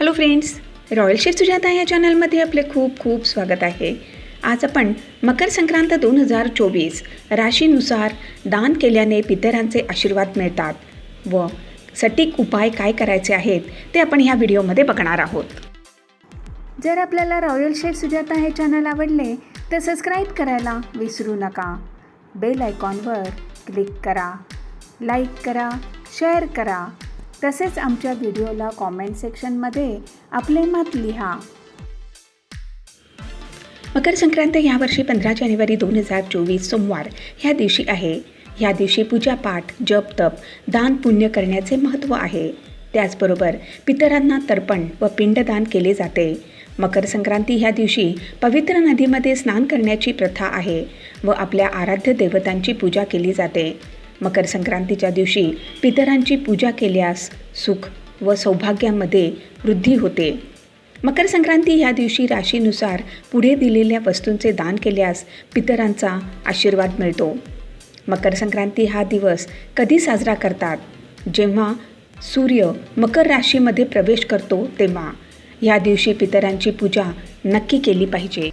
Hello friends royal chef Sujata या चॅनलमध्ये आपले खूप खूप स्वागत आहे. आज आपण मकर संक्रांत दोन हजार चोवीस राशीनुसार दान केल्याने पितरांचे आशीर्वाद मिळतात व सटीक उपाय काय करायचे आहेत ते आपण ह्या व्हिडिओमध्ये बघणार आहोत. जर आपल्याला रॉयल शेफ सुजाता हे चॅनल आवडले तर सबस्क्राईब करायला विसरू नका. बेल आयकॉनवर क्लिक करा. लाईक करा शेअर करा. तसेच आमच्या व्हिडिओला कॉमेंट सेक्शनमध्ये आपले मत लिहा. मकर संक्रांत यावर्षी पंधरा जानेवारी दोन हजार चोवीस सोमवार ह्या दिवशी आहे. ह्या दिवशी पूजापाठ जप तप दान पुण्य करण्याचे महत्त्व आहे. त्याचबरोबर पितरांना तर्पण व पिंडदान केले जाते. मकर संक्रांती ह्या दिवशी पवित्र नदीमध्ये स्नान करण्याची प्रथा आहे व आपल्या आराध्य देवतांची पूजा केली जाते. मकर संक्रांतीच्या दिवशी पितरांची पूजा केल्यास सुख व सौभाग्यामध्ये वृद्धी होते. मकर संक्रांती ह्या दिवशी राशीनुसार पुढे दिलेल्या वस्तूंचे दान केल्यास पितरांचा आशीर्वाद मिळतो. मकर संक्रांती हा दिवस कधी साजरा करतात? जेव्हा सूर्य मकर राशीमध्ये प्रवेश करतो तेव्हा. ह्या दिवशी पितरांची पूजा नक्की केली पाहिजे.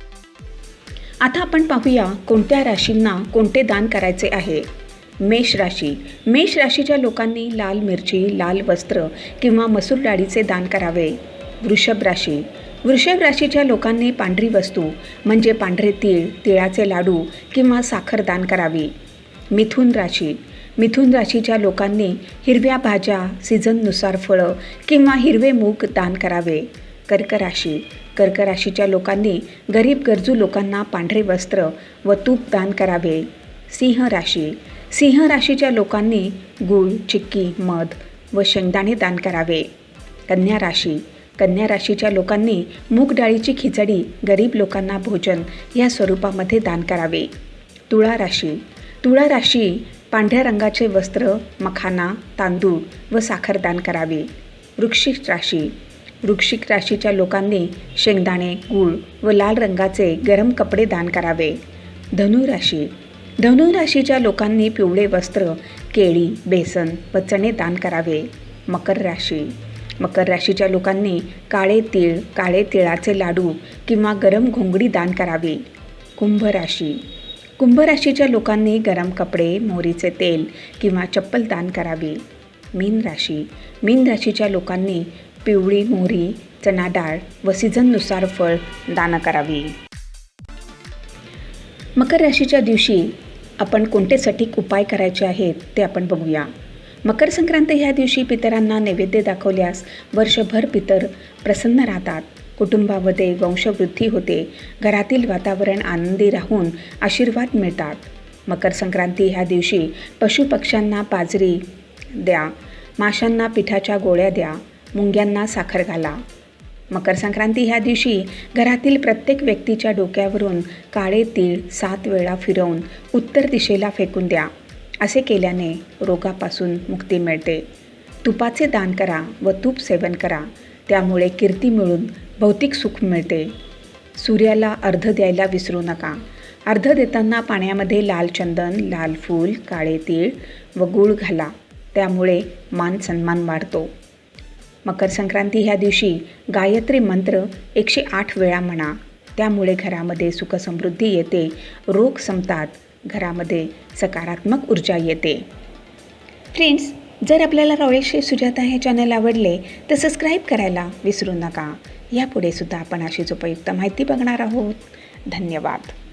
आता आपण पाहूया कोणत्या राशींना कोणते दान करायचे आहे. मेष राशी. मेष राशीच्या लोकांनी लाल मिरची लाल वस्त्र किंवा मसूर डाळीचे दान करावे. वृषभ राशी. वृषभ राशीच्या लोकांनी पांढरी वस्तू म्हणजे पांढरे तीळ तिळाचे लाडू किंवा साखर दान करावी. मिथुन राशी. मिथुन राशीच्या लोकांनी हिरव्या भाज्या सीझननुसार फळं किंवा हिरवे मूग दान करावे. कर्क राशी. कर्क राशीच्या लोकांनी गरीब गरजू लोकांना पांढरे वस्त्र व तूप दान करावे. सिंह राशी. सिंह राशीच्या लोकांनी गूळ चिक्की मध व शेंगदाणे दान करावे. कन्या राशी. कन्या राशीच्या लोकांनी मूग डाळीची खिचडी गरीब लोकांना भोजन या स्वरूपामध्ये दान करावे. तुळा राशी. तुळा राशी पांढऱ्या रंगाचे वस्त्र मखाना तांदूळ व साखर दान करावे. वृक्षिक राशी. वृक्षिक राशीच्या लोकांनी शेंगदाणे गूळ व लाल रंगाचे गरम कपडे दान करावे. धनु धनुराशीच्या लोकांनी पिवळे वस्त्र केळी बेसन व चणे दान करावे. मकर राशी. मकर राशीच्या लोकांनी काळे तीळ काळे तिळाचे लाडू किंवा गरम घोंगडी दान करावी. कुंभ राशी. कुंभ राशीच्या लोकांनी गरम कपडे मोहरीचे तेल किंवा चप्पल दान करावी. मीन राशी. मीन राशीच्या लोकांनी पिवळी मोहरी चणा डाळ व सीझननुसार फळ दान करावी. मकर राशीच्या दिवशी आपण कोणते सटीक उपाय करायचे आहेत ते आपण बघूया. मकर संक्रांत ह्या दिवशी पितरांना नैवेद्य दाखवल्यास वर्षभर पितर प्रसन्न राहतात. कुटुंबामध्ये वंशवृद्धी होते. घरातील वातावरण आनंदी राहून आशीर्वाद मिळतात. मकर संक्रांती ह्या दिवशी पशुपक्ष्यांना बाजरी द्या. माशांना पिठाच्या गोळ्या द्या. मुंग्यांना साखर घाला. मकर संक्रांती ह्या दिवशी घरातील प्रत्येक व्यक्तीच्या डोक्यावरून काळे तीळ सात वेळा फिरवून उत्तर दिशेला फेकून द्या असे केल्याने रोगापासून मुक्ती मिळते. तुपाचे दान करा व तूप सेवन करा त्यामुळे कीर्ती मिळून भौतिक सुख मिळते. सूर्याला अर्ध द्यायला विसरू नका. अर्ध देताना पाण्यामध्ये लाल चंदन लाल फूल काळे तीळ व गूळ घाला त्यामुळे मान सन्मान वाढतो. मकर संक्रांती ह्या दिवशी गायत्री मंत्र एकशे आठ वेळा म्हणा. त्यामुळे घरामध्ये सुखसमृद्धी येते रोग संपतात घरामध्ये सकारात्मक ऊर्जा येते. फ्रेंड्स जर आपल्याला रॉयल सुजाता हे चॅनल आवडले तर सबस्क्राईब करायला विसरू नका. यापुढे सुद्धा आपण अशीच उपयुक्त माहिती बघणार आहोत. धन्यवाद.